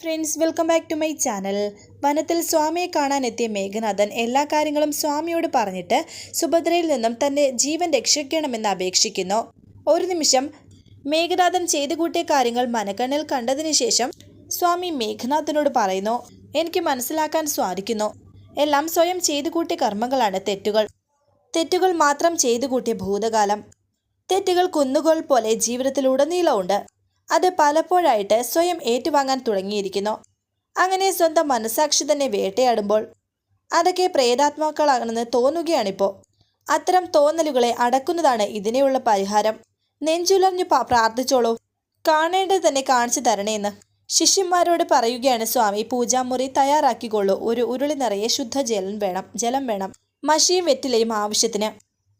Friends welcome back to my channel വനത്തിൽ സ്വാമിയെ കാണാനെത്തിയ മേഘനാഥൻ എല്ലാ കാര്യങ്ങളും സ്വാമിയോട് പറഞ്ഞിട്ട് സുഭദ്രയിൽ നിന്നും തന്റെ ജീവൻ രക്ഷിക്കണമെന്ന് അപേക്ഷിക്കുന്നു. ഒരു നിമിഷം മേഘനാഥൻ ചെയ്തു കൂട്ടിയ കാര്യങ്ങൾ മനക്കണ്ണിൽ കണ്ടതിന് ശേഷം സ്വാമി മേഘനാഥനോട് പറയുന്നു എനിക്ക് മനസ്സിലാക്കാൻ സാധിക്കുന്നു. എല്ലാം സ്വയം ചെയ്തു കൂട്ടിയ കർമ്മങ്ങളാണ് തെറ്റുകൾ. തെറ്റുകൾ മാത്രം ചെയ്തു കൂട്ടിയ ഭൂതകാലം. തെറ്റുകൾ കുന്നുകൾ പോലെ ജീവിതത്തിലുടനീളമുണ്ട്. അത് പലപ്പോഴായിട്ട് സ്വയം ഏറ്റുവാങ്ങാൻ തുടങ്ങിയിരിക്കുന്നു. അങ്ങനെ സ്വന്തം മനസാക്ഷി തന്നെ വേട്ടയാടുമ്പോൾ അതൊക്കെ പ്രേതാത്മാക്കളാണെന്ന് തോന്നുകയാണിപ്പോൾ അത്തരം തോന്നലുകളെ അടക്കുന്നതാണ് ഇതിനെയുള്ള പരിഹാരം. നെഞ്ചുലഞ്ഞു പ്രാർത്ഥിച്ചോളൂ. കാണേണ്ടത് തന്നെ കാണിച്ചു തരണേന്ന് ശിഷ്യന്മാരോട് പറയുകയാണ് സ്വാമി. പൂജാമുറി തയ്യാറാക്കിക്കൊള്ളൂ. ഒരു ഉരുളി നിറയെ ശുദ്ധജലം വേണം. ജലം വേണം. മഷിയും വെറ്റിലയും ആവശ്യത്തിന്.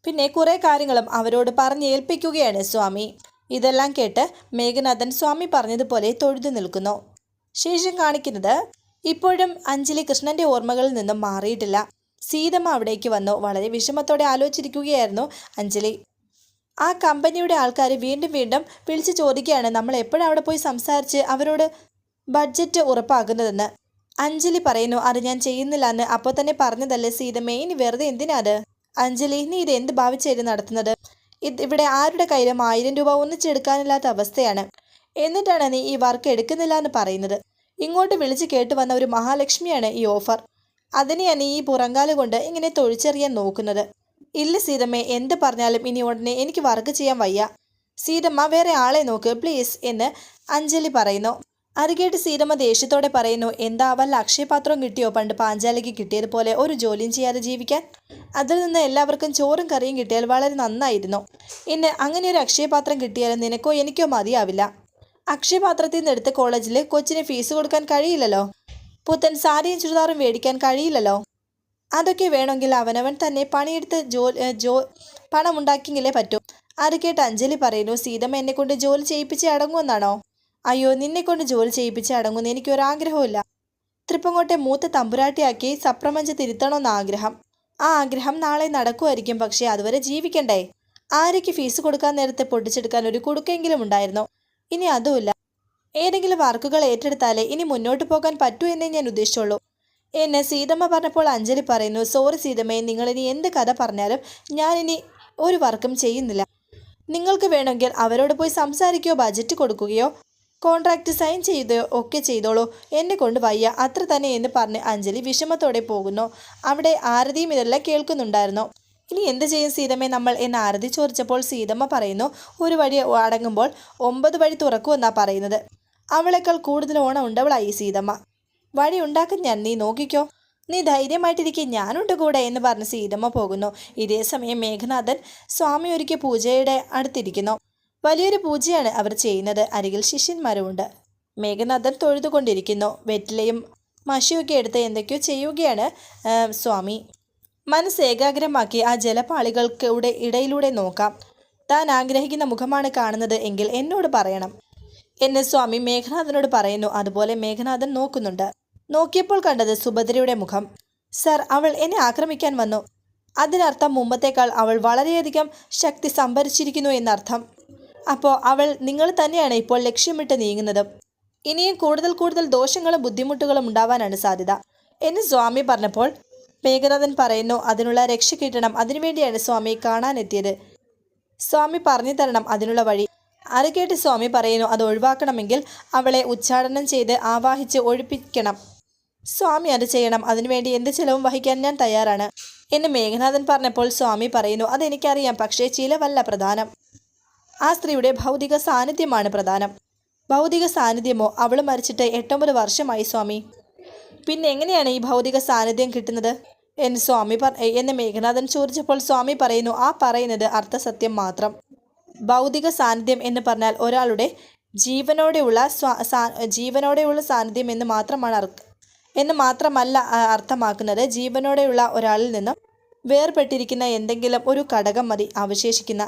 പിന്നെ കുറേ കാര്യങ്ങളും അവരോട് പറഞ്ഞേൽപ്പിക്കുകയാണ് സ്വാമി. ഇതെല്ലാം കേട്ട് മേഘനാഥൻ സ്വാമി പറഞ്ഞതുപോലെ തൊഴുതു നിൽക്കുന്നു. ശേഷം കാണിക്കുന്നത് ഇപ്പോഴും അഞ്ജലി കൃഷ്ണന്റെ ഓർമ്മകളിൽ നിന്നും മാറിയിട്ടില്ല. സീതമ്മ അവിടേക്ക് വന്നു. വളരെ വിഷമത്തോടെ ആലോചിച്ചിരിക്കുകയായിരുന്നു അഞ്ജലി. ആ കമ്പനിയുടെ ആൾക്കാർ വീണ്ടും വീണ്ടും വിളിച്ചു ചോദിക്കുകയാണ് നമ്മൾ എപ്പോഴും അവിടെ പോയി സംസാരിച്ച് അവരോട് ബഡ്ജറ്റ് ഉറപ്പാക്കുന്നതെന്ന്? അഞ്ജലി പറയുന്നു അത് ഞാൻ ചെയ്യുന്നില്ല എന്ന് അപ്പോൾ തന്നെ പറഞ്ഞതല്ലേ സീതമ്മേ ഇനി വെറുതെ എന്തിനാ അത്? അഞ്ജലി നീ ഇത് എന്ത് ഭാവിച്ചായിരുന്നു നടത്തുന്നത്? ഇത് ഇവിടെ ആരുടെ കയ്യിലും ആയിരം രൂപ ഒന്നിച്ചെടുക്കാനില്ലാത്ത അവസ്ഥയാണ്. എന്നിട്ടാണ് നീ ഈ വർക്ക് എടുക്കുന്നില്ല എന്ന് പറയുന്നത്. ഇങ്ങോട്ട് വിളിച്ച് കേട്ട് വന്ന ഒരു മഹാലക്ഷ്മിയാണ് ഈ ഓഫർ. അതിനെയാണ് ഈ പുറങ്കാൽ കൊണ്ട് ഇങ്ങനെ തൊഴിച്ചെറിയാൻ നോക്കുന്നത്. ഇല്ല സീതമ്മേ എന്ത് പറഞ്ഞാലും ഇനി ഉടനെ എനിക്ക് വർക്ക് ചെയ്യാൻ വയ്യ. സീതമ്മ വേറെ ആളെ നോക്ക് പ്ലീസ് എന്ന് അഞ്ജലി പറയുന്നു. അത് സീരമ്മ ദേഷ്യത്തോടെ പറയുന്നു എന്താ വല്ല അക്ഷയപാത്രം കിട്ടിയോ? പണ്ട് പാഞ്ചാലിക്ക് കിട്ടിയതുപോലെ ഒരു ജോലിയും ചെയ്യാതെ ജീവിക്കാൻ? അതിൽ നിന്ന് എല്ലാവർക്കും ചോറും കറിയും കിട്ടിയാൽ വളരെ നന്നായിരുന്നു. ഇന്ന് അങ്ങനെ ഒരു അക്ഷയപാത്രം കിട്ടിയാൽ നിനക്കോ എനിക്കോ മതിയാവില്ല. അക്ഷയപാത്രത്തിൽ നിന്ന് എടുത്ത കോളേജിൽ കൊച്ചിന് ഫീസ് കൊടുക്കാൻ കഴിയില്ലല്ലോ? പുത്തൻ സാരിയും ചുരിദാറും മേടിക്കാൻ കഴിയില്ലല്ലോ? അതൊക്കെ വേണമെങ്കിൽ അവനവൻ തന്നെ പണിയെടുത്ത് ജോ ജോ പണമുണ്ടാക്കിയെങ്കിലേ പറ്റൂ. അത് കേട്ട് അഞ്ജലി പറയുന്നു സീതമ്മ എന്നെ കൊണ്ട് ജോലി ചെയ്യിപ്പിച്ച് അടങ്ങുമെന്നാണോ? അയ്യോ നിന്നെ കൊണ്ട് ജോലി ചെയ്യിപ്പിച്ച് അടങ്ങുമെന്ന് എനിക്കൊരാഗ്രഹമില്ല തൃപ്പങ്ങോട്ടെ മൂത്ത തമ്പുരാട്ടിയാക്കി സപ്രമഞ്ച് തിരുത്തണമെന്ന ആഗ്രഹം. ആ ആഗ്രഹം നാളെ നടക്കുമായിരിക്കും പക്ഷേ അതുവരെ ജീവിക്കണ്ടേ? ആരയ്ക്ക് ഫീസ് കൊടുക്കാൻ നേരത്തെ പൊട്ടിച്ചെടുക്കാൻ ഒരു കുടുക്കെങ്കിലും ഉണ്ടായിരുന്നു? ഇനി അതുമില്ല. ഏതെങ്കിലും വർക്കുകൾ ഏറ്റെടുത്താലേ ഇനി മുന്നോട്ട് പോകാൻ പറ്റൂ എന്നേ ഞാൻ ഉദ്ദേശിച്ചുള്ളൂ. എന്നെ സീതമ്മ പറഞ്ഞപ്പോൾ അഞ്ജലി പറയുന്നു സോറി സീതമ്മയെ നിങ്ങളിനി എന്ത് കഥ പറഞ്ഞാലും ഞാനിനി ഒരു വർക്കും ചെയ്യുന്നില്ല. നിങ്ങൾക്ക് വേണമെങ്കിൽ അവരോട് പോയി സംസാരിക്കുകയോ ബജറ്റ് കൊടുക്കുകയോ കോൺട്രാക്റ്റ് സൈൻ ചെയ്തോ ഒക്കെ ചെയ്തോളൂ. എന്നെ കൊണ്ട് വയ്യ. അത്ര തന്നെ എന്ന് പറഞ്ഞ് അഞ്ജലി വിഷമത്തോടെ പോകുന്നു. അവിടെ ആരതിയും ഇതെല്ലാം കേൾക്കുന്നുണ്ടായിരുന്നു. ഇനി എന്ത് ചെയ്യും സീതമ്മേ? നമ്മൾ എന്ന് ആരതി ചോദിച്ചപ്പോൾ സീതമ്മ പറയുന്നു ഒരു വഴി അടങ്ങുമ്പോൾ ഒമ്പത് വഴി തുറക്കുമെന്നാ പറയുന്നത്. അവളെക്കാൾ കൂടുതൽ ഓണം ഉണ്ടവളായി സീതമ്മ. വഴി ഉണ്ടാക്കും ഞാൻ നീ നോക്കിക്കോ. നീ ധൈര്യമായിട്ടിരിക്കെ ഞാനുണ്ട് കൂടെ എന്ന് പറഞ്ഞ് സീതമ്മ പോകുന്നു. ഇതേ സമയം മേഘനാഥൻ സ്വാമി ഒരുക്കിയ പൂജയുടെ അടുത്തിരിക്കുന്നു. വലിയൊരു പൂജയാണ് അവർ ചെയ്യുന്നത്. അരികിൽ ശിഷ്യന്മാരുമുണ്ട്. മേഘനാഥൻ തൊഴുതുകൊണ്ടിരിക്കുന്നു. വെറ്റിലയും മഷിയൊക്കെ എടുത്ത് എന്തൊക്കെയോ ചെയ്യുകയാണ് സ്വാമി. മനസ്സ് ഏകാഗ്രമാക്കി ആ ജലപാളികൾക്കൂടെ ഇടയിലൂടെ നോക്കാം. താൻ ആഗ്രഹിക്കുന്ന മുഖമാണ് കാണുന്നത് എങ്കിൽ എന്നോട് പറയണം. എന്ന് സ്വാമി മേഘനാഥനോട് പറയുന്നു. അതുപോലെ മേഘനാഥൻ നോക്കുന്നുണ്ട്. നോക്കിയപ്പോൾ കണ്ടത് സുഭദ്രയുടെ മുഖം. സർ അവൾ എന്നെ ആക്രമിക്കാൻ വന്നു. അതിനർത്ഥം മുമ്പത്തേക്കാൾ അവൾ വളരെയധികം ശക്തി സംഭരിച്ചിരിക്കുന്നു എന്നർത്ഥം. അപ്പോൾ അവൾ നിങ്ങൾ തന്നെയാണ് ഇപ്പോൾ ലക്ഷ്യമിട്ട് നീങ്ങുന്നത്. ഇനിയും കൂടുതൽ കൂടുതൽ ദോഷങ്ങളും ബുദ്ധിമുട്ടുകളും ഉണ്ടാവാനാണ് സാധ്യത. എന്ന് സ്വാമി പറഞ്ഞപ്പോൾ മേഘനാഥൻ പറയുന്നു അതിനുള്ള രക്ഷ കിട്ടണം. അതിനുവേണ്ടിയാണ് സ്വാമി കാണാനെത്തിയത്. സ്വാമി പറഞ്ഞു തരണം അതിനുള്ള വഴി. അത് കേട്ട് സ്വാമി പറയുന്നു അത് ഒഴിവാക്കണമെങ്കിൽ അവളെ ഉച്ചാടനം ചെയ്ത് ആവാഹിച്ച് ഒഴിപ്പിക്കണം. സ്വാമി അത് ചെയ്യണം. അതിനുവേണ്ടി എന്ത് ചിലവും വഹിക്കാൻ ഞാൻ തയ്യാറാണ്. എന്ന് മേഘനാഥൻ പറഞ്ഞപ്പോൾ സ്വാമി പറയുന്നു അതെനിക്കറിയാം പക്ഷേ ചിലവല്ല പ്രധാനം. ആ സ്ത്രീയുടെ ഭൗതിക സാന്നിധ്യമാണ് പ്രധാനം. ഭൗതിക സാന്നിധ്യമോ അവൾ മരിച്ചിട്ട് എട്ടൊമ്പത് വർഷമായി സ്വാമി. പിന്നെ എങ്ങനെയാണ് ഈ ഭൗതിക സാന്നിധ്യം കിട്ടുന്നത്? എന്ന് സ്വാമി പറ എന്ന് മേഘനാഥൻ ചോദിച്ചപ്പോൾ സ്വാമി പറയുന്നു ആ പറയുന്നത് അർത്ഥസത്യം മാത്രം. ഭൗതിക സാന്നിധ്യം എന്ന് പറഞ്ഞാൽ ഒരാളുടെ ജീവനോടെയുള്ള സ്വാ ജീവനോടെയുള്ള സാന്നിധ്യം എന്ന് മാത്രമാണ് അർത്ഥം. എന്ന് മാത്രമല്ല അർത്ഥമാക്കുന്നത് ജീവനോടെയുള്ള ഒരാളിൽ നിന്നും വേർപെട്ടിരിക്കുന്ന എന്തെങ്കിലും ഒരു ഘടകം മതി അവശേഷിക്കുന്ന.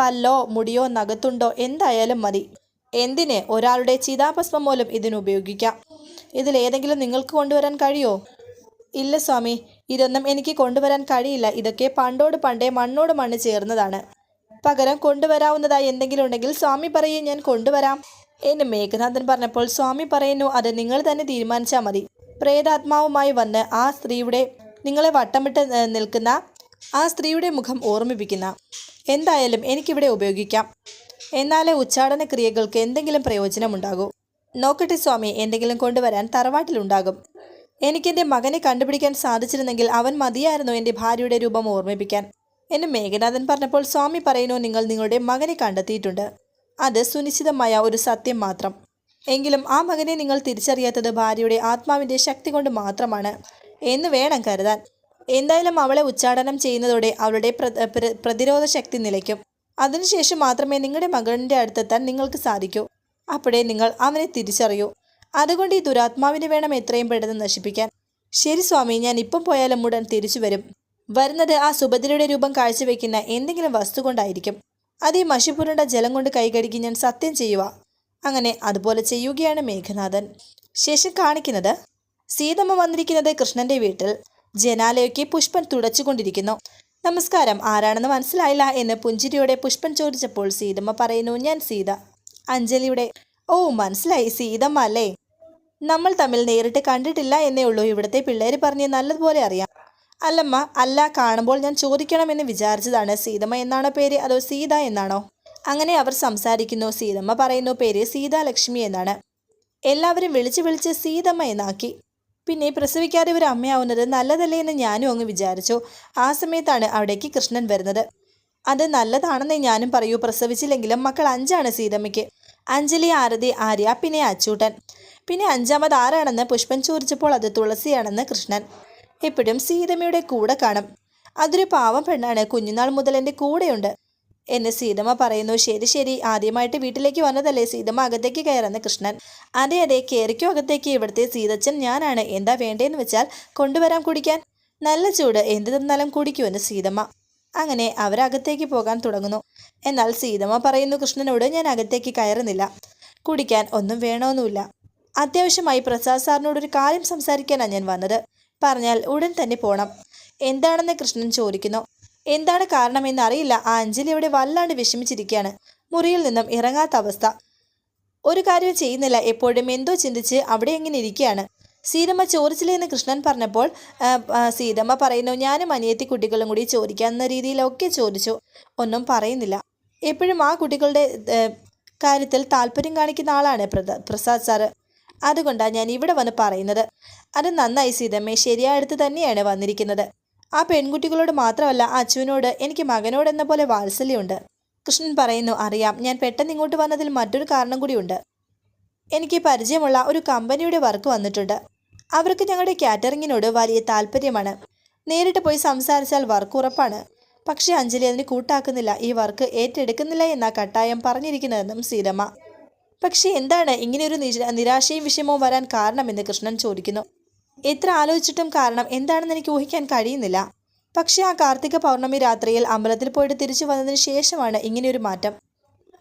പല്ലോ മുടിയോ നഖത്തുണ്ടോ എന്തായാലും മതി. എന്തിന്? ഒരാളുടെ ചിതാഭസ്മം മൂലം ഇതിനുപയോഗിക്കാം ഇതിലേതെങ്കിലും നിങ്ങൾക്ക് കൊണ്ടുവരാൻ കഴിയോ? ഇല്ല സ്വാമി ഇതൊന്നും എനിക്ക് കൊണ്ടുവരാൻ കഴിയില്ല. ഇതൊക്കെ പണ്ടോട് പണ്ടേ മണ്ണോട് മണ്ണ് ചേർന്നതാണ്. പകരം കൊണ്ടുവരാവുന്നതായി എന്തെങ്കിലും ഉണ്ടെങ്കിൽ സ്വാമി പറയേ ഞാൻ കൊണ്ടുവരാം. എന്ന് മേഘനാഥൻ പറഞ്ഞപ്പോൾ സ്വാമി പറയുന്നു അത് നിങ്ങൾ തന്നെ തീരുമാനിച്ചാൽ മതി. പ്രേതാത്മാവുമായി വന്ന് ആ സ്ത്രീയുടെ നിങ്ങളെ വട്ടമിട്ട് നിൽക്കുന്ന ആ സ്ത്രീയുടെ മുഖം ഓർമ്മിപ്പിക്കുന്ന. എന്തായാലും എനിക്കിവിടെ ഉപയോഗിക്കാം. എന്നാലേ ഉച്ചാടന ക്രിയകൾക്ക് എന്തെങ്കിലും പ്രയോജനമുണ്ടാകൂ. നോക്കട്ടെ സ്വാമി എന്തെങ്കിലും കൊണ്ടുവരാൻ തറവാട്ടിലുണ്ടാകും. എനിക്കെന്റെ മകനെ കണ്ടുപിടിക്കാൻ സാധിച്ചിരുന്നെങ്കിൽ അവൻ മതിയായിരുന്നു എന്റെ ഭാര്യയുടെ രൂപം ഓർമ്മിപ്പിക്കാൻ. എന്നെ മേഘനാഥൻ പറഞ്ഞപ്പോൾ സ്വാമി പറയുന്നു നിങ്ങൾ നിങ്ങളുടെ മകനെ കണ്ടെത്തിയിട്ടുണ്ട്. അത് സുനിശ്ചിതമായ ഒരു സത്യം മാത്രം. എങ്കിലും ആ മകനെ നിങ്ങൾ തിരിച്ചറിയാത്തത് ഭാര്യയുടെ ആത്മാവിന്റെ ശക്തി കൊണ്ട് മാത്രമാണ് എന്ന് വേണം കരുതാൻ. എന്തായാലും അവളെ ഉച്ചാടനം ചെയ്യുന്നതോടെ അവളുടെ പ്ര- പ്ര- പ്രതിരോധ ശക്തി നിലയ്ക്കും. അതിനുശേഷം മാത്രമേ നിങ്ങളുടെ മകന്റെ അടുത്തെത്താൻ നിങ്ങൾക്ക് സാധിക്കൂ. അപ്പോഴേ നിങ്ങൾ അവനെ തിരിച്ചറിയൂ. അതുകൊണ്ട് ഈ ദുരാത്മാവിനെ വേണം എത്രയും പെട്ടെന്ന് നശിപ്പിക്കാൻ. ശരി സ്വാമി ഞാൻ ഇപ്പം പോയാലും ഉടൻ തിരിച്ചു വരും. വരുന്നത് ആ സുഭദ്രയുടെ രൂപം കാഴ്ചവെക്കുന്ന എന്തെങ്കിലും വസ്തു കൊണ്ടായിരിക്കും. അത് ഈ മഷിപ്പുരണ്ട ജലം കൊണ്ട് കൈകഴുകി ഞാൻ സത്യം ചെയ്യുക അങ്ങനെ അതുപോലെ ചെയ്യുകയാണ് മേഘനാഥൻ. ശേഷം കാണിക്കുന്നത് സീതമ്മ വന്നിരിക്കുന്നത് കൃഷ്ണന്റെ വീട്ടിൽ. ജനാലയൊക്കെ പുഷ്പൻ തുടച്ചുകൊണ്ടിരിക്കുന്നു. നമസ്കാരം. ആരാണെന്ന് മനസ്സിലായില്ല എന്ന് പുഞ്ചിരിയോടെ പുഷ്പൻ ചോദിച്ചപ്പോൾ സീതമ്മ പറയുന്നു ഞാൻ സീത. അഞ്ജലിയുടെ ഓ മനസ്സിലായി. സീതമ്മ അല്ലേ? നമ്മൾ തമ്മിൽ നേരിട്ട് കണ്ടിട്ടില്ല എന്നേ ഉള്ളൂ. ഇവിടുത്തെ പിള്ളേർ പറഞ്ഞ് നല്ലതുപോലെ അറിയാം. അല്ലമ്മ അല്ല കാണുമ്പോൾ ഞാൻ ചോദിക്കണമെന്ന് വിചാരിച്ചതാണ്. സീതമ്മ എന്നാണോ പേര്? അതോ സീത എന്നാണോ? അങ്ങനെ അവർ സംസാരിക്കുന്നു. സീതമ്മ പറയുന്നു പേര് സീതാലക്ഷ്മി എന്നാണ്. എല്ലാവരും വിളിച്ച് വിളിച്ച് സീതമ്മ എന്നാക്കി. പിന്നെ പ്രസവിക്കാതെ ഒരു അമ്മയാവുന്നത് നല്ലതല്ലേ എന്ന് ഞാനും അങ്ങ് വിചാരിച്ചു. ആ സമയത്താണ് അവിടേക്ക് കൃഷ്ണൻ വരുന്നത്. അത് നല്ലതാണെന്നേ ഞാനും പറയൂ. പ്രസവിച്ചില്ലെങ്കിലും മക്കൾ അഞ്ചാണ് സീതമ്മയ്ക്ക്. അഞ്ജലി ആരതി ആര്യ പിന്നെ അച്ചൂട്ടൻ. പിന്നെ അഞ്ചാമത് ആരാണെന്ന് പുഷ്പൻ ചോദിച്ചപ്പോൾ അത് തുളസിയാണെന്ന് കൃഷ്ണൻ. എപ്പോഴും സീതമ്മയുടെ കൂടെ കാണും. അതൊരു പാവം പെണ്ണാണ്. കുഞ്ഞുനാൾ മുതൽ എന്റെ കൂടെയുണ്ട്. എന്ന് സീതമ്മ പറയുന്നു. ശരി ശരി. ആദ്യമായിട്ട് വീട്ടിലേക്ക് വന്നതല്ലേ സീതമ്മ? അകത്തേക്ക് കയറുന്ന കൃഷ്ണൻ. അതെ അതെ. കയറിക്കോ അകത്തേക്ക്. ഇവിടുത്തെ സീതച്ചൻ ഞാനാണ്. എന്താ വേണ്ടേന്ന് വെച്ചാൽ കൊണ്ടുവരാം കുടിക്കാൻ. നല്ല ചൂട്. എന്ത് തന്നാലും കുടിക്കുമെന്ന് സീതമ്മ. അങ്ങനെ അവരകത്തേക്ക് പോകാൻ തുടങ്ങുന്നു. എന്നാൽ സീതമ്മ പറയുന്നു കൃഷ്ണനോട് ഞാൻ അകത്തേക്ക് കയറുന്നില്ല. കുടിക്കാൻ ഒന്നും വേണമെന്നുമില്ല അത്യാവശ്യമായി പ്രസാദ് സാറിനോട് ഒരു കാര്യം സംസാരിക്കാനാണ് ഞാൻ വന്നത്. പറഞ്ഞാൽ ഉടൻ തന്നെ പോണം. എന്താണെന്ന് കൃഷ്ണൻ ചോദിക്കുന്നു. എന്താണ് കാരണമെന്ന് അറിയില്ല ആ അഞ്ജലി അവിടെ വല്ലാണ്ട് വിഷമിച്ചിരിക്കുകയാണ്. മുറിയിൽ നിന്നും ഇറങ്ങാത്ത അവസ്ഥ. ഒരു കാര്യം ചെയ്യുന്നില്ല. എപ്പോഴും എന്തോ ചിന്തിച്ച് അവിടെ എങ്ങനെ ഇരിക്കുകയാണ്. സീതമ്മ ചോദിച്ചില്ലേ എന്ന് കൃഷ്ണൻ പറഞ്ഞപ്പോൾ സീതമ്മ പറയുന്നു ഞാനും അനിയത്തി കുട്ടികളും കൂടി ചോദിക്കാവുന്ന രീതിയിലൊക്കെ ചോദിച്ചു. ഒന്നും പറയുന്നില്ല. എപ്പോഴും ആ കുട്ടികളുടെ കാര്യത്തിൽ താല്പര്യം കാണിക്കുന്ന ആളാണ് പ്രസാദ് സാറ്. അതുകൊണ്ടാണ് ഞാൻ ഇവിടെ വന്ന് പറയുന്നത്. അത് നന്നായി സീതമ്മേ ശരിയായടുത്ത് തന്നെയാണ് വന്നിരിക്കുന്നത്. ആ പെൺകുട്ടികളോട് മാത്രമല്ല അച്ചുവിനോട് എനിക്ക് മകനോട് എന്ന പോലെ വാത്സല്യമുണ്ട്. കൃഷ്ണൻ പറയുന്നു അറിയാം ഞാൻ പെട്ടെന്ന് ഇങ്ങോട്ട് വന്നതിൽ മറ്റൊരു കാരണം കൂടിയുണ്ട്. എനിക്ക് പരിചയമുള്ള ഒരു കമ്പനിയുടെ വർക്ക് വന്നിട്ടുണ്ട്. അവർക്ക് ഞങ്ങളുടെ കാറ്ററിങ്ങിനോട് വലിയ താല്പര്യമാണ്. നേരിട്ട് പോയി സംസാരിച്ചാൽ വർക്ക് ഉറപ്പാണ്. പക്ഷേ അഞ്ജലി അതിന് കൂട്ടാക്കുന്നില്ല. ഈ വർക്ക് ഏറ്റെടുക്കുന്നില്ല എന്ന കട്ടായം പറഞ്ഞിരിക്കുന്നതെന്നും സീതമ്മ പക്ഷേ എന്താണ് ഇങ്ങനെയൊരു നിരാശയും വിഷമവും വരാൻ കാരണമെന്ന് കൃഷ്ണൻ ചോദിക്കുന്നു. എത്ര ആലോചിച്ചിട്ടും കാരണം എന്താണെന്ന് എനിക്ക് ഊഹിക്കാൻ കഴിയുന്നില്ല. പക്ഷേ ആ കാർത്തിക പൗർണമി രാത്രിയിൽ അമ്പലത്തിൽ പോയിട്ട് തിരിച്ചു വന്നതിന് ശേഷമാണ് ഇങ്ങനെയൊരു മാറ്റം.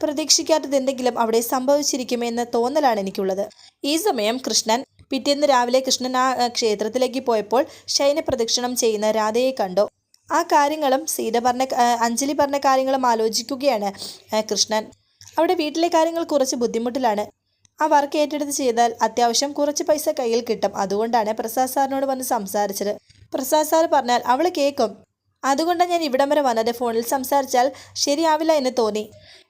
പ്രതീക്ഷിക്കാത്തത് എന്തെങ്കിലും അവിടെ സംഭവിച്ചിരിക്കുമെന്ന തോന്നലാണ് എനിക്കുള്ളത്. ഈ സമയം കൃഷ്ണൻ പിറ്റേന്ന് രാവിലെ കൃഷ്ണൻ ആ ക്ഷേത്രത്തിലേക്ക് പോയപ്പോൾ ശയന പ്രദക്ഷിണം ചെയ്യുന്ന രാധയെ കണ്ടു. ആ കാര്യങ്ങളും സീത പറഞ്ഞ അഞ്ജലി പറഞ്ഞ കാര്യങ്ങളും ആലോചിക്കുകയാണ് കൃഷ്ണൻ. അവിടെ വീട്ടിലെ കാര്യങ്ങൾ കുറച്ച് ബുദ്ധിമുട്ടിലാണ്. ആ വർക്ക് ഏറ്റെടുത്ത് ചെയ്താൽ അത്യാവശ്യം കുറച്ച് പൈസ കയ്യിൽ കിട്ടും. അതുകൊണ്ടാണ് പ്രസാദ് സാറിനോട് വന്ന് സംസാരിച്ചത്. പ്രസാദ് സാർ പറഞ്ഞാൽ അവൾ കേൾക്കും അതുകൊണ്ടാണ് ഞാൻ ഇവിടം വരെ വന്നത്. ഫോണിൽ സംസാരിച്ചാൽ ശരിയാവില്ല എന്ന് തോന്നി.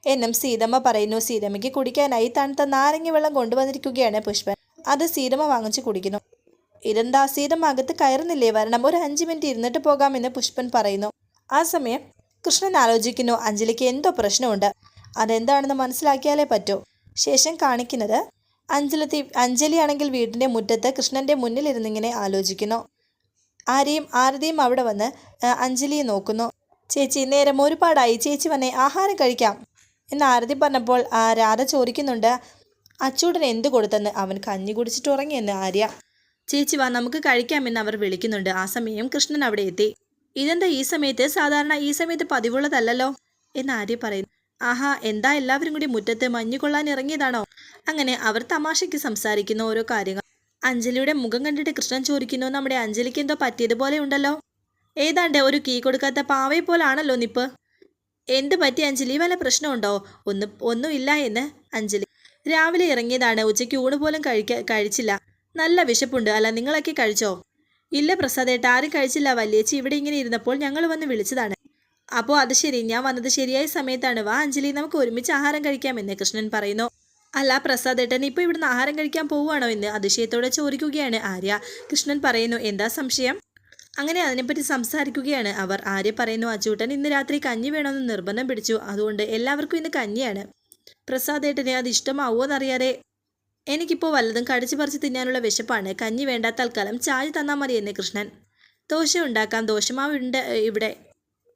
എന്നും സീതമ്മ പറയുന്നു സീതമ്മയ്ക്ക് കുടിക്കാനായി തണുത്ത നാരങ്ങ വെള്ളം കൊണ്ടുവന്നിരിക്കുകയാണ് പുഷ്പൻ. അത് സീതമ്മ വാങ്ങിച്ചു കുടിക്കുന്നു. ഇതെന്താ? സീതമ്മ അകത്ത് കയറുന്നില്ലേ? വരണം. ഒരു അഞ്ച് മിനിറ്റ് ഇരുന്നിട്ട് പോകാമെന്ന് പുഷ്പൻ പറയുന്നു. ആ സമയം കൃഷ്ണൻ ആലോചിക്കുന്നു അഞ്ജലിക്ക് എന്തോ പ്രശ്നമുണ്ട്. അതെന്താണെന്ന് മനസ്സിലാക്കിയാലേ പറ്റൂ. ശേഷം കാണിക്കുന്നത് അഞ്ജലി അഞ്ജലിയാണെങ്കിൽ വീടിന്റെ മുറ്റത്ത് കൃഷ്ണന്റെ മുന്നിലിരുന്നിങ്ങനെ ആലോചിക്കുന്നു. ആരെയും ആരതിയും അവിടെ വന്ന് അഞ്ജലിയെ നോക്കുന്നു. ചേച്ചി നേരം ഒരുപാടായി. ചേച്ചി വന്നേ ആഹാരം കഴിക്കാം. എന്ന് ആരതി പറഞ്ഞപ്പോൾ ആ, രാധ ചോദിക്കുന്നുണ്ട് അച്ചൂടൻ എന്ത് കൊടുത്തെന്ന്? അവൻ കഞ്ഞി കുടിച്ചിട്ട് ഉറങ്ങിയെന്ന് ആര്യ. ചേച്ചി വാ നമുക്ക് കഴിക്കാമെന്ന് അവർ വിളിക്കുന്നുണ്ട്. ആ സമയം കൃഷ്ണൻ അവിടെ എത്തി. ഇതെന്താ ഈ സമയത്ത്? സാധാരണ ഈ സമയത്ത് പതിവുള്ളതല്ലല്ലോ? എന്ന് ആര്യ പറയുന്നു. ആഹാ എന്താ എല്ലാവരും കൂടി മുറ്റത്ത് മഞ്ഞു കൊള്ളാൻ ഇറങ്ങിയതാണോ? അങ്ങനെ അവർ തമാശയ്ക്ക് സംസാരിക്കുന്ന ഓരോ കാര്യങ്ങൾ. അഞ്ജലിയുടെ മുഖം കണ്ടിട്ട് കൃഷ്ണൻ ചോദിക്കുന്നു നമ്മുടെ അഞ്ജലിക്ക് എന്തോ പറ്റിയതുപോലെ ഉണ്ടല്ലോ? ഏതാണ്ട് ഒരു കീ കൊടുക്കാത്ത പാവയെ പോലാണല്ലോ നിപ്പ്? എന്ത് പറ്റി അഞ്ജലി? വല്ല പ്രശ്നമുണ്ടോ? ഒന്ന് ഒന്നുമില്ല എന്ന് അഞ്ജലി. രാവിലെ ഇറങ്ങിയതാണ്. ഉച്ചയ്ക്ക് ഊണ് പോലും കഴിക്ക കഴിച്ചില്ല. നല്ല വിശപ്പുണ്ട്. അല്ല നിങ്ങളൊക്കെ കഴിച്ചോ? ഇല്ല പ്രസാദേട്ട ആരും കഴിച്ചില്ല. വല്യേച്ചി ഇവിടെ ഇങ്ങനെ ഇരുന്നപ്പോൾ ഞങ്ങൾ വന്ന് വിളിച്ചതാണ്. അപ്പോൾ അത് ശരി ഞാൻ വന്നത് ശരിയായ സമയത്താണ്. വാ അഞ്ജലി നമുക്ക് ഒരുമിച്ച് ആഹാരം കഴിക്കാമെന്ന് കൃഷ്ണൻ പറയുന്നു. അല്ല പ്രസാദ് ഏട്ടൻ ഇപ്പോൾ ഇവിടുന്ന് ആഹാരം കഴിക്കാൻ പോവുകയാണോ എന്ന് അതിശയത്തോടെ ചോദിക്കുകയാണ് ആര്യ. കൃഷ്ണൻ പറയുന്നു എന്താ സംശയം? അങ്ങനെ അതിനെപ്പറ്റി സംസാരിക്കുകയാണ് അവർ. ആര്യ പറയുന്നു അച്ചൂട്ടൻ ഇന്ന് രാത്രി കഞ്ഞി വേണമെന്ന് നിർബന്ധം പിടിച്ചു. അതുകൊണ്ട് എല്ലാവർക്കും ഇന്ന് കഞ്ഞിയാണ്. പ്രസാദ് ഏട്ടന് അത് ഇഷ്ടമാവോ എന്നറിയാതെ എനിക്കിപ്പോൾ വല്ലതും കടിച്ചു പറിച്ച് തിന്നാനുള്ള വിശപ്പാണ്. കഞ്ഞി വേണ്ട തൽക്കാലം ചായ തന്നാൽ മതി എന്ന് കൃഷ്ണൻ. ദോശ ഉണ്ടാക്കാം ദോശമാവ് ഇവിടെ.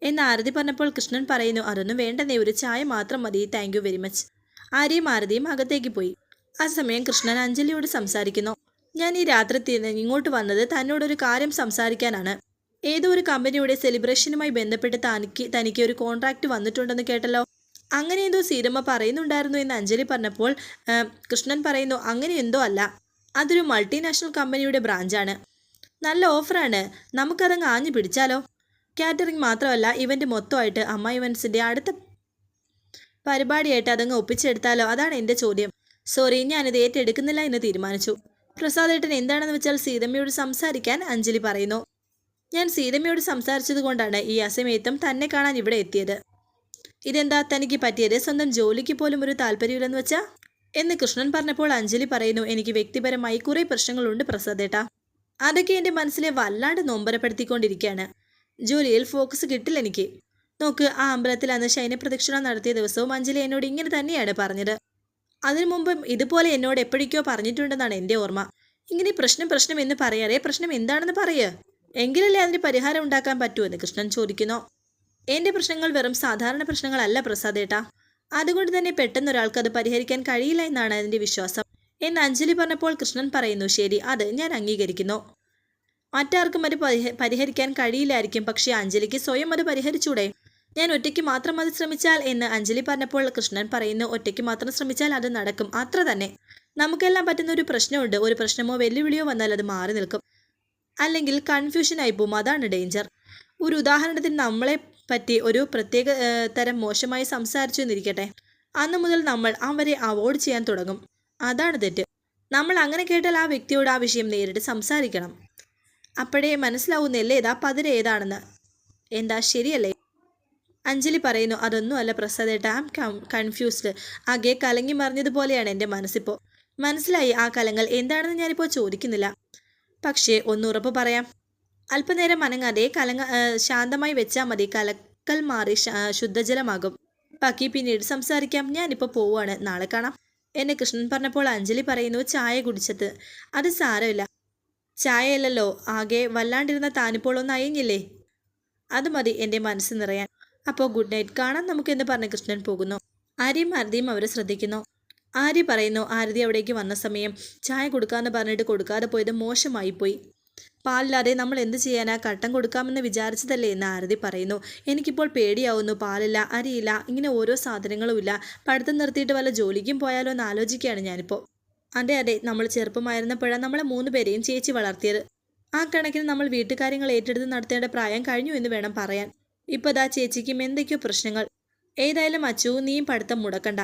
എന്ന് ആരതി പറഞ്ഞപ്പോൾ കൃഷ്ണൻ പറയുന്നു അതൊന്നും വേണ്ടെന്നേ ഒരു ചായ മാത്രം മതി. താങ്ക് വെരി മച്ച് ആര്യയും ആരതിയും അകത്തേക്ക് പോയി. ആ സമയം കൃഷ്ണൻ അഞ്ജലിയോട് സംസാരിക്കുന്നു. ഞാൻ ഈ രാത്രി ഇങ്ങോട്ട് വന്നത് തന്നോടൊരു കാര്യം സംസാരിക്കാനാണ്. ഏതോ ഒരു കമ്പനിയുടെ സെലിബ്രേഷനുമായി ബന്ധപ്പെട്ട് തനിക്ക് തനിക്ക് ഒരു കോൺട്രാക്റ്റ് വന്നിട്ടുണ്ടെന്ന് കേട്ടല്ലോ. അങ്ങനെ എന്തോ സീരമ്മ പറയുന്നുണ്ടായിരുന്നു എന്ന് അഞ്ജലി പറഞ്ഞപ്പോൾ കൃഷ്ണൻ പറയുന്നു അങ്ങനെ എന്തോ അല്ല. അതൊരു മൾട്ടിനാഷണൽ കമ്പനിയുടെ ബ്രാഞ്ചാണ്. നല്ല ഓഫറാണ് നമുക്കതങ്ങ് ആഞ്ഞു പിടിച്ചാലോ? കാറ്ററിംഗ് മാത്രമല്ല ഇവന്റ് മൊത്തമായിട്ട് അമ്മ ഇവൻസിന്റെ അടുത്ത പരിപാടിയായിട്ട് അതങ്ങ് ഒപ്പിച്ചെടുത്താലോ? അതാണ് എന്റെ ചോദ്യം. സോറി ഞാനിത് ഏറ്റെടുക്കുന്നില്ല എന്ന് തീരുമാനിച്ചു. പ്രസാദേട്ടൻ എന്താണെന്ന് വെച്ചാൽ സീതമ്മയോട് സംസാരിക്കാൻ അഞ്ജലി പറയുന്നു. ഞാൻ സീതമ്മയോട് സംസാരിച്ചത് കൊണ്ടാണ് ഈ അസമയത്തും തന്നെ കാണാൻ ഇവിടെ എത്തിയത്. ഇതെന്താ തനിക്ക് പറ്റിയത്? സ്വന്തം ജോലിക്ക് പോലും ഒരു താല്പര്യമില്ലെന്ന് വെച്ചാ? എന്ന് കൃഷ്ണൻ പറഞ്ഞപ്പോൾ അഞ്ജലി പറയുന്നു എനിക്ക് വ്യക്തിപരമായി കുറേ പ്രശ്നങ്ങളുണ്ട് പ്രസാദേട്ടാ അതൊക്കെ എന്റെ മനസ്സിലെ വല്ലാണ്ട് നൊമ്പരപ്പെടുത്തിക്കൊണ്ടിരിക്കുകയാണ്. ജോലിയിൽ ഫോക്കസ് കിട്ടില്ല എനിക്ക്. നോക്ക് ആ അമ്പലത്തിൽ അന്ന് ശയനപ്രദക്ഷിണ നടത്തിയ ദിവസവും അഞ്ജലി എന്നോട് ഇങ്ങനെ തന്നെയാണ് പറഞ്ഞത്. അതിനു മുമ്പും ഇതുപോലെ എന്നോട് എപ്പോഴേക്കോ പറഞ്ഞിട്ടുണ്ടെന്നാണ് എന്റെ ഓർമ്മ. ഇങ്ങനെ പ്രശ്നം പ്രശ്നം എന്ന് പറയാറേ പ്രശ്നം എന്താണെന്ന് പറയുക എങ്കിലല്ലേ അതിന് പരിഹാരം ഉണ്ടാക്കാൻ പറ്റുമെന്ന് കൃഷ്ണൻ ചോദിക്കുന്നു. എന്റെ പ്രശ്നങ്ങൾ വെറും സാധാരണ പ്രശ്നങ്ങളല്ല പ്രസാദേട്ടാ അതുകൊണ്ട് തന്നെ പെട്ടെന്ന് ഒരാൾക്ക് അത് പരിഹരിക്കാൻ കഴിയില്ല എന്നാണ് അതിന്റെ വിശ്വാസം. എന്ന് അഞ്ജലി പറഞ്ഞപ്പോൾ കൃഷ്ണൻ പറയുന്നു ശരി അത് ഞാൻ അംഗീകരിക്കുന്നു. മറ്റാർക്കും അത് പരിഹരിക്കാൻ കഴിയില്ലായിരിക്കും. പക്ഷേ അഞ്ജലിക്ക് സ്വയം അത് പരിഹരിച്ചൂടെ? ഞാൻ ഒറ്റയ്ക്ക് മാത്രം അത് ശ്രമിച്ചാൽ എന്ന് അഞ്ജലി പറഞ്ഞപ്പോൾ കൃഷ്ണൻ പറയുന്നു ഒറ്റയ്ക്ക് മാത്രം ശ്രമിച്ചാൽ അത് നടക്കും. അത്ര തന്നെ. നമുക്കെല്ലാം പറ്റുന്ന ഒരു പ്രശ്നമുണ്ട്. ഒരു പ്രശ്നമോ വെല്ലുവിളിയോ വന്നാൽ അത് മാറി നിൽക്കും. അല്ലെങ്കിൽ കൺഫ്യൂഷൻ ആയി പോകും അതാണ് ഡേഞ്ചർ ഒരു ഉദാഹരണത്തിന് നമ്മളെ പറ്റി ഒരു പ്രത്യേക തരം മോശമായി സംസാരിച്ചു എന്നിരിക്കട്ടെ. അന്നു മുതൽ നമ്മൾ അവരെ അവോയ്ഡ് ചെയ്യാൻ തുടങ്ങും. അതാണ് തെറ്റ്. നമ്മൾ അങ്ങനെ കേട്ടാൽ ആ വ്യക്തിയോട് ആ വിഷയം നേരിട്ട് സംസാരിക്കണം. അപ്പോഴേ മനസ്സിലാവുന്നില്ലേ ഏതാ പതിര് ഏതാണെന്ന്? എന്താ ശരിയല്ലേ? അഞ്ജലി പറയുന്നു അതൊന്നും അല്ല പ്രസാദേട്ട ആം കൺഫ്യൂസ്ഡ്. ആകെ കലങ്ങി മറിഞ്ഞതുപോലെയാണ് എന്റെ മനസ്സിപ്പോൾ മനസ്സിലായി ആ കലങ്ങൾ എന്താണെന്ന് ഞാനിപ്പോൾ ചോദിക്കുന്നില്ല. പക്ഷേ ഒന്ന് ഉറപ്പ് പറയാം. അല്പനേരം അനങ്ങാതെ കലങ്ങ ശാന്തമായി വെച്ചാൽ മതി. കലക്കൽ മാറി ശുദ്ധജലമാകും. ബാക്കി പിന്നീട് സംസാരിക്കാം. ഞാനിപ്പോൾ പോവുകയാണ്. നാളെ കാണാം. എന്നെ കൃഷ്ണൻ പറഞ്ഞപ്പോൾ അഞ്ജലി പറയുന്നു ചായ കുടിച്ചത് അത് സാരമില്ല. ചായയല്ലല്ലോ ആകെ വല്ലാണ്ടിരുന്ന താനിപ്പോൾ ഒന്ന് അയഞ്ഞില്ലേ? അത് മതി എന്റെ മനസ്സ് നിറയാൻ. അപ്പോൾ ഗുഡ് നൈറ്റ്. കാണാൻ നമുക്കെന്ന് പറഞ്ഞ് കൃഷ്ണൻ പോകുന്നു. ആര്യയും ആരതിയും അവരെ ശ്രദ്ധിക്കുന്നു. ആര്യ പറയുന്നു ആരതി അവിടേക്ക് വന്ന സമയം ചായ കൊടുക്കാമെന്ന് പറഞ്ഞിട്ട് കൊടുക്കാതെ പോയത് മോശമായി പോയി പാലില്ലാതെ നമ്മൾ എന്ത് ചെയ്യാനാ? കട്ടം കൊടുക്കാമെന്ന് വിചാരിച്ചതല്ലേ എന്ന് ആരതി പറയുന്നു. എനിക്കിപ്പോൾ പേടിയാവുന്നു. പാലില്ല അരിയില്ല ഇങ്ങനെ ഓരോ സാധനങ്ങളും ഇല്ല. പഠിത്തം നിർത്തിയിട്ട് വല്ല ജോലിക്കും പോയാലോ എന്ന് ആലോചിക്കുകയാണ് ഞാനിപ്പോൾ അതെ അതെ. നമ്മൾ ചെറുപ്പമായിരുന്നപ്പോഴാണ് നമ്മളെ മൂന്ന് പേരെയും ചേച്ചി വളർത്തിയത്. ആ കണക്കിന് നമ്മൾ വീട്ടുകാര്യങ്ങൾ ഏറ്റെടുത്ത് നടത്തേണ്ട പ്രായം കഴിഞ്ഞു എന്ന് വേണം പറയാൻ. ഇപ്പോൾ ദാ ചേച്ചിക്കും എന്തൊക്കെയോ പ്രശ്നങ്ങൾ. ഏതായാലും അച്ചു നീയും പഠിത്തം മുടക്കണ്ട.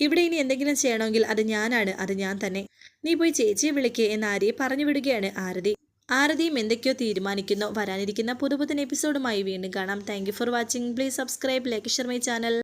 ഇവിടെ ഇനി എന്തെങ്കിലും ചെയ്യണമെങ്കിൽ അത് ഞാനാണ് അത് ഞാൻ തന്നെ. നീ പോയി ചേച്ചിയെ വിളിക്കേ എന്ന് ആര്യയെ പറഞ്ഞു വിടുകയാണ് ആരതി. ആരതിയും എന്തൊക്കെയോ തീരുമാനിക്കുന്നു. വരാനിരിക്കുന്ന പുതുപുത്തൻ എപ്പിസോഡുമായി വീണ്ടും കാണാം. Thank for watching please subscribe like share my channel